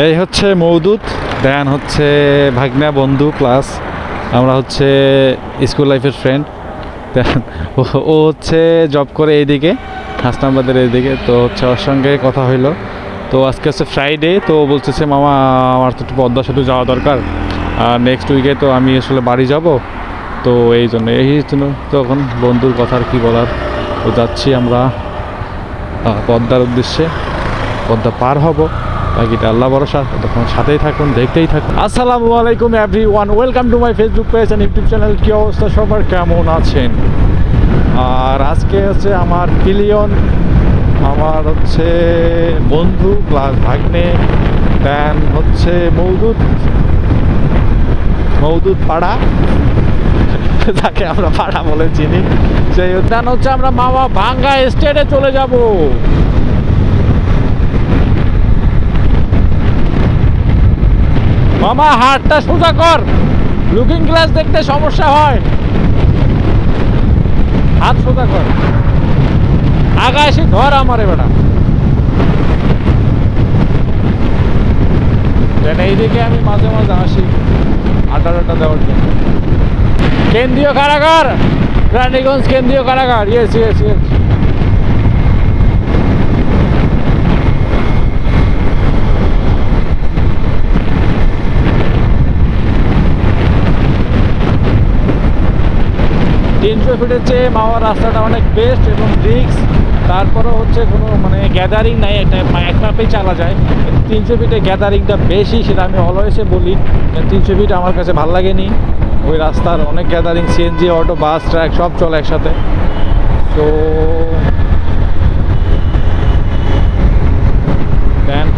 এই হচ্ছে মৌদুদ দেন হচ্ছে ভাগ্না, বন্ধু প্লাস আমরা হচ্ছে স্কুল লাইফের ফ্রেন্ড। ও হচ্ছে জব করে এইদিকে, হাসনাবাদের এইদিকে, তো হচ্ছে ওর সঙ্গে কথা হইল। তো আজকে হচ্ছে ফ্রাইডে তো বলতেছে, মামা, আমার তো একটু পদ্মা সেতু যাওয়া দরকার, আর নেক্সট উইকে তো আমি আসলে বাড়ি যাব। তো এই জন্য এই জন্য তখন বন্ধুর কথা আর কি বলার। তো যাচ্ছি আমরা পদ্মার উদ্দেশ্যে, পদ্মা পার হব। বাকিটা আল্লাহ ভরসা তখন সাথেই থাকুন, দেখতেই থাকুন। আসসালামু আলাইকুম everyone welcome to my Facebook page and YouTube channel কী অবস্থা সবার? কেমন আছেন? আর আজকে হচ্ছে আমার পিলিয়ন আমার হচ্ছে বন্ধু প্লাস ভাগ্নে দেন হচ্ছে মৌদুদ মৌদুদ পাড়া, যাকে আমরা পাড়া বলে চিনি। সেই উদ্যান হচ্ছে আমরা মামা ভাঙ্গা স্টেটে চলে যাব। মামা, হাতটা সোজা কর। লুকিং গ্লাস দেখতে সমস্যা হয়। হাত সোজা কর। আগা এসে ধর আমারে বেটা। দেন, এইদিকে আমি মাঝে মাঝে আসি আড্ডা আড্ডা দেওয়ার জন্য। কেন্দ্রীয় কারাগার? রানীগঞ্জ কেন্দ্রীয় কারাগার। ইয়েস ইয়েস ইয়েস তিনশো ফিটের চেয়ে মাওয়ার রাস্তাটা অনেক বেস্ট এবং রিক্স তারপরেও হচ্ছে কোনো মানে গ্যাদারিং নাই, একটা এক মাপেই চালা যায়। তিনশো ফিটে গ্যাদারিংটা বেশি, সেটা আমি অলওয়েসে বলি। তিনশো ফিট আমার কাছে ভালো লাগেনি। ওই রাস্তার অনেক gathering CNG auto bus truck সব চলে একসাথে। তো ভ্যান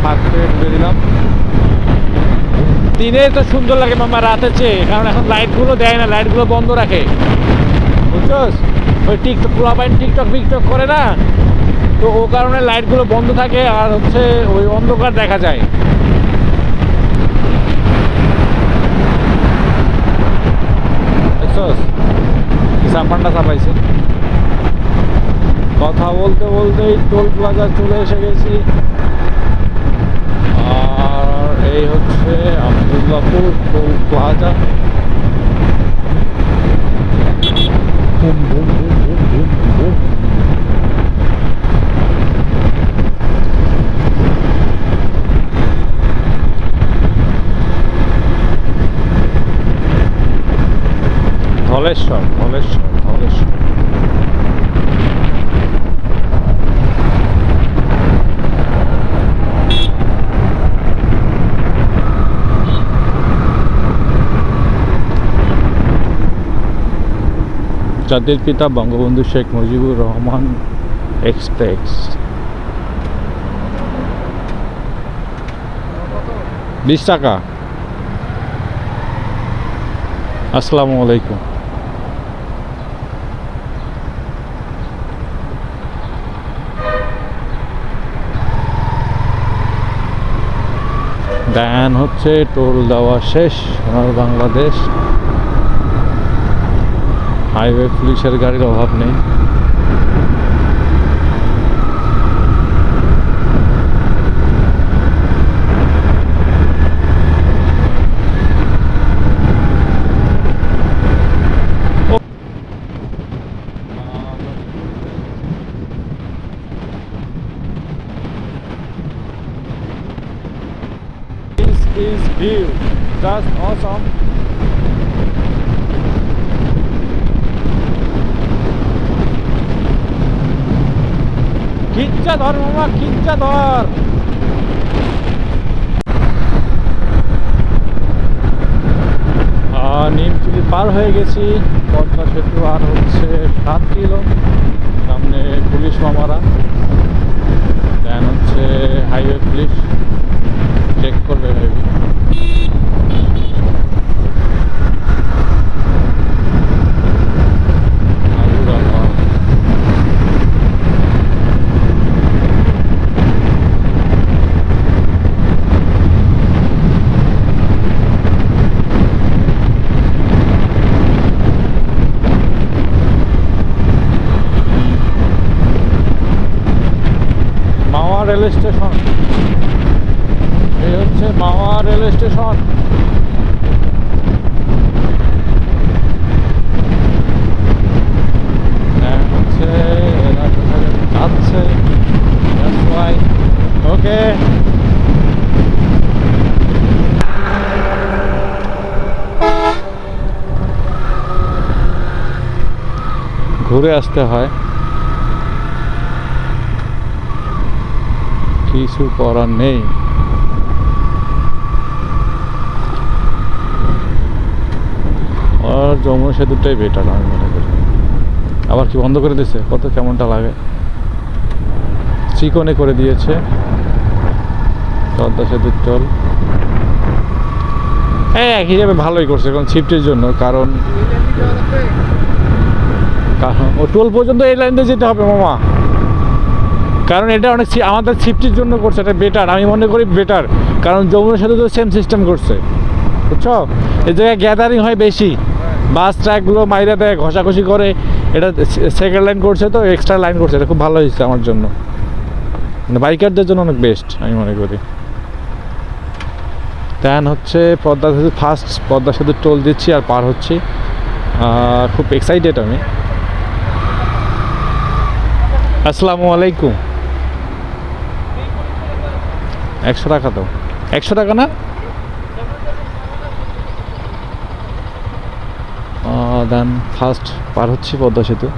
দিনে তো সুন্দর লাগে মামা, রাতের চেয়ে। কারণ এখন লাইটগুলো দেয় না লাইটগুলো বন্ধ রাখে। বুঝছস? ওই টিকটক, পুরা পোলাপাইন টিকটক ফিকটক করে না। তো ও কারণে লাইটগুলো বন্ধ থাকে আর হচ্ছে ওই অন্ধকার দেখা যায়। সাপানটা কথা বলতে বলতেই টোল প্লাজা চলে এসে গেছি। আর এই হচ্ছে Abdullahpur toll plaza. ধলেশ্বর জাতির পিতা বঙ্গবন্ধু শেখ মুজিবুর রহমান এক্সপ্রেস। বিশ টাকা। আসসালামু আলাইকুম। দেন হচ্ছে, টোল দেওয়া শেষ, সোনার বাংলাদেশ। হাইওয়ে পুলিশের গাড়ির অভাব নেই This is view. Just awesome. খিচ্চা ধর মামা খিচ্চা ধর। নিমচুলি পার হয়ে গেছি। পদ্মা সেতু আর হচ্ছে সাত কিলো। সামনে পুলিশ মামারা। দেন হচ্ছে হাইওয়ে পুলিশ চেক করবে মেবি ঘুরে আসতে হয়। কিছু করার নেই। আর যমুনা সেতুটাই বেটার আমি মনে করি। আবার কি বন্ধ করে দিয়েছে কত কেমনটা লাগে? চিকনে করে দিয়েছে। পদ্মা সেতুর টোল। হ্যাঁ হিসাবে ভালোই করছে, কারণ শিফটের জন্য, কারণ ও টোল পর্যন্ত এই লাইন দিয়ে যেতে হবে, মামা। কারণ এটা অনেক আমাদের সিফটির জন্য করছে, এটা বেটার আমি মনে করি বেটার কারণ যমুনার সাথে তো সেম সিস্টেম করছে। বুঝছ? এই জায়গায় গ্যাদারিং হয় বেশি। বাস ট্র্যাকগুলো মাইরা দেয়, ঘষাঘষি করে। এটা সেকেন্ড লাইন করছে তো এক্সট্রা লাইন করছে। এটা খুব ভালো হয়েছে আমার জন্য। মানে বাইকারদের জন্য অনেক বেস্ট আমি মনে করি। দেন হচ্ছে পদ্মা সেতু ফার্স্ট পদ্মা সেতু টোল দিচ্ছি আর পার হচ্ছি। খুব এক্সাইটেড আমি। আসসালামু আলাইকুম। একশো টাকা তো একশো টাকা না? দেন ফার্স্ট পার হচ্ছি পদ্মা সেতু।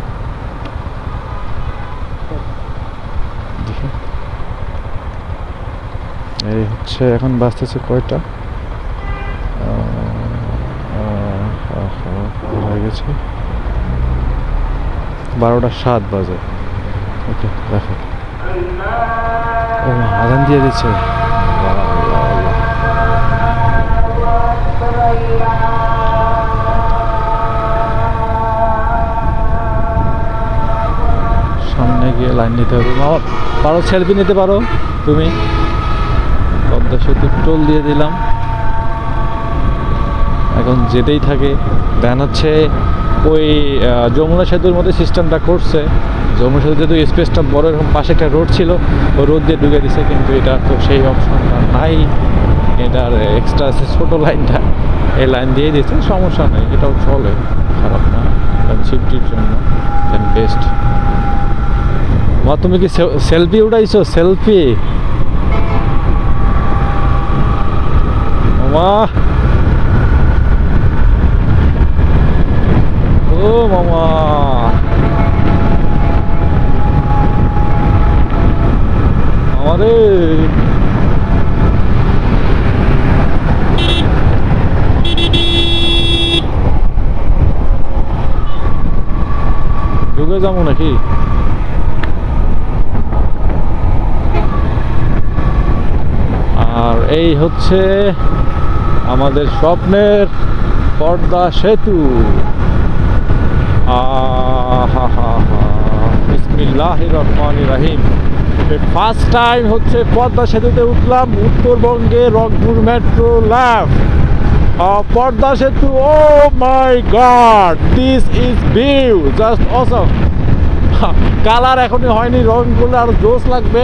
এই হচ্ছে, এখন বাঁচতেছে কয়টা? হয়ে গেছে। বারোটা সাত বাজে। ওকে দেখো ও আজান দিয়ে দিচ্ছে। সামনে গিয়ে লাইন নিতে হবে। পারো সেলফি নিতে পারো তুমি। পদ্মা সেতু টোল দিয়ে দিলাম। এখন যেতেই থাকে। দেন হচ্ছে ওই যমুনা সেতুর মধ্যে সিস্টেমটা করছে। যমুনা সেতু যেহেতু স্পেসটা বড়, এরকম পাশে একটা রোড ছিল ওই রোড দিয়ে ঢুকে দিছে, কিন্তু এটা তো সেই অপশনটা নাই। এটার এক্সট্রা আছে ছোটো লাইনটা, এই লাইন দিয়ে দিয়েছে, সমস্যা নেই, এটাও চলে, খারাপ না, কারণ সিফটির জন্য বেস্ট মা, তুমি কি সেলফি উঠাইছো সেলফি মা ও মামা! নাকি? আর এই হচ্ছে আমাদের স্বপ্নের পর্দা সেতু। বিসমিল্লাহ রহমান রাহিম। ফার্স্ট টাইম হচ্ছে পদ্মা সেতুতে উঠলাম, উত্তরবঙ্গে Rangpur metro lab Padma Setu oh my god this is view just awesome colour এখনই হয়নি রং করলে আরও জোশ লাগবে।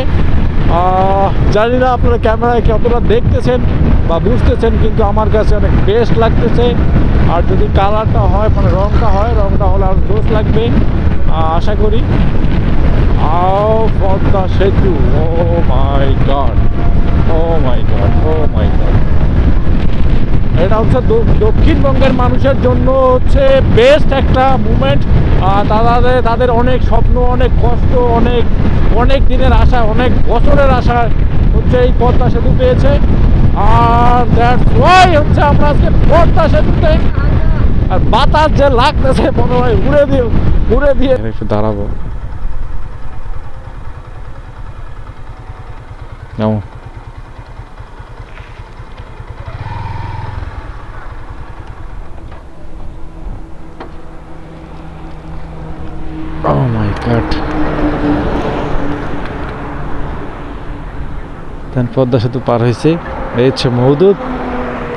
জানি না আপনারা ক্যামেরায় কতটা দেখতেছেন বা বুঝতেছেন, কিন্তু আমার কাছে অনেক বেস্ট লাগতেছে। আর যদি কালারটা হয় মানে রংটা হয়, রংটা হলে আরও জোশ লাগবে। আশা করি। আও, Padma Setu. Oh my god. Oh my god, oh my god. এটা হচ্ছে দক্ষিণবঙ্গের মানুষের জন্য হচ্ছে বেস্ট একটা মুমেন্ট তাদের তাদের অনেক স্বপ্ন, অনেক কষ্ট, অনেক অনেক দিনের আশা, অনেক বছরের আশা হচ্ছে এই পদ্মা সেতু পেয়েছে। আর দ্যাটস ওয়াই হচ্ছে আমরা আজকে পদ্মা সেতুতে আর বাতাস যে লাগতেছে, মনে হয় উড়ে দিয়ে উড়ে দিয়ে। একটু দাঁড়াবো। যেমন Oh. পদ্মা সেতু পার হয়েছে। এই হচ্ছে মহদুদ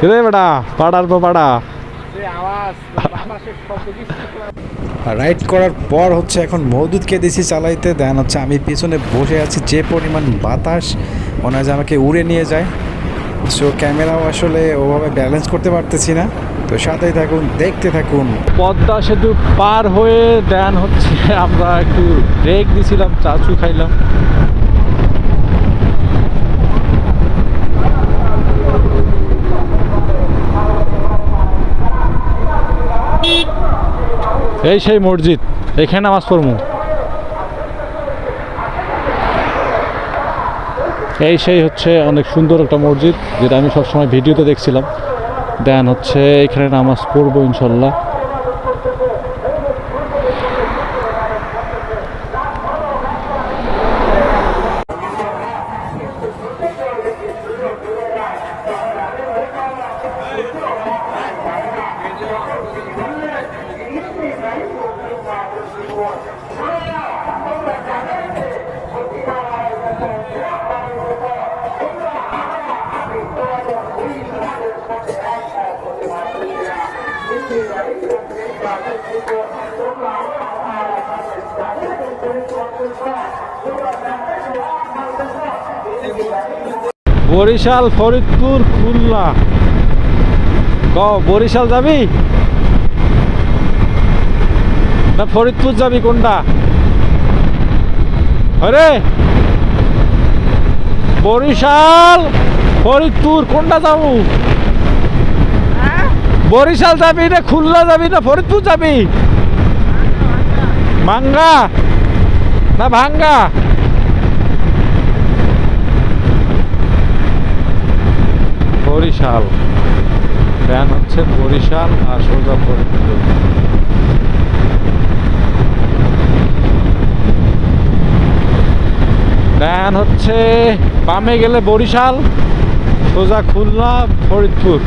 রে বেড়া পাড়ার পর পাড়া। রাইড করার পর হচ্ছে এখন মৌদুদকে দিছি চালাইতে, দেন হচ্ছে আমি পিছনে বসে আছি, যে পরিমাণ বাতাস, মনে হয় যে আমাকে উড়ে নিয়ে যায়। সো ক্যামেরাও আসলে ওভাবে ব্যালেন্স করতে পারতেছি না। তো সাথেই থাকুন, দেখতে থাকুন। পদ্মা সেতু পার হয়ে, দেন হচ্ছে আমরা একটু ব্রেক দিছিলাম, চাচু খাইলাম। এই সেই মসজিদ, এখানে নামাজ পড়মু। এই সেই হচ্ছে অনেক সুন্দর একটা মসজিদ, যেটা আমি সবসময় ভিডিওতে দেখছিলাম। দেন হচ্ছে এখানে নামাজ পড়ব ইনশাল্লাহ। বরিশাল, ফরিদপুর, খুলনা। ক, বরিশাল যাবি? না, ফরিদপুর যাবি কোনটা? আরে! বরিশাল, ফরিদপুর, কোনটা যাব? বরিশাল যাবি না খুলনা যাবি না ফরিদপুর যাবি? মাঙ্গা না, ভাঙ্গা। বরিশাল। ভ্যান হচ্ছে বরিশাল আর সোজা ফরিদপুর। ভ্যান হচ্ছে বামে গেলে বরিশাল, সোজা খুলনা, ফরিদপুর।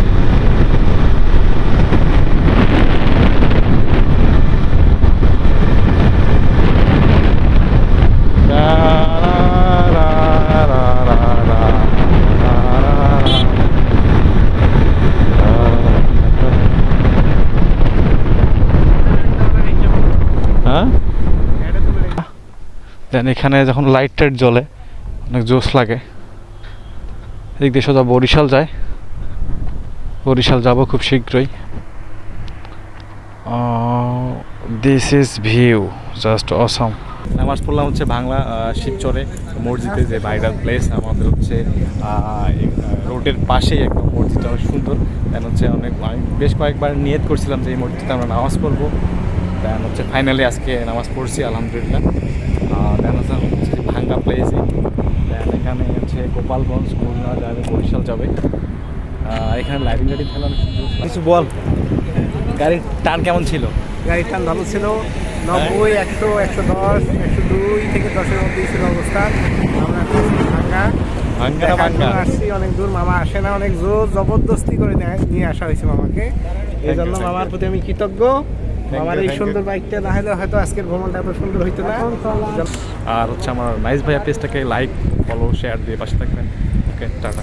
দেন এখানে যখন লাইট টাইট জ্বলে, অনেক জোশ লাগে। এদিক দিয়ে সোজা বরিশাল যায়। বরিশাল যাব খুব শীঘ্রই। This is view just awesome নামাজ পড়লাম হচ্ছে বাংলা শিবচরে, মসজিদে যে ভাইরাল প্লেস আমাদের হচ্ছে রোডের পাশেই একদম মসজিদটা অনেক সুন্দর। দেন হচ্ছে অনেক, আমি বেশ কয়েকবার নিয়ত করছিলাম যে এই মসজিদে আমরা নামাজ পড়ব। দেন হচ্ছে ফাইনালি আজকে নামাজ পড়ছি, আলহামদুলিল্লাহ। দেন হচ্ছে ভাঙ্গা প্লেস দেন এখানে হচ্ছে গোপালগঞ্জ খুলনা যাবে বরিশাল যাবে। এখানে লাইটিং গাড়ি খেলাম কিছু বল। গাড়ির টান কেমন ছিল? গাড়ির টান ভালো ছিল। নব্বই একশো একশো দশ একশো দুই থেকে দশের মধ্যেই ছিল অবস্থা। আমরা ভাঙ্গা। ভাঙ্গা ভাঙ্গা। আসছি অনেক দূর। মামা আসে না অনেক জোর জবরদস্তি করে নেয়- নিয়ে আসা হয়েছে মামাকে। এই জন্য মামার প্রতি আমি কৃতজ্ঞ। You, এই সুন্দর বাইকটা না হলে হয়তো আজকের ভ্রমণটা এত সুন্দর হইতো না। আর হচ্ছে আমার নাইস ভাইয়া পেজটাকে লাইক ফলো শেয়ার দিয়ে পাশে থাকবেন। Okay tata.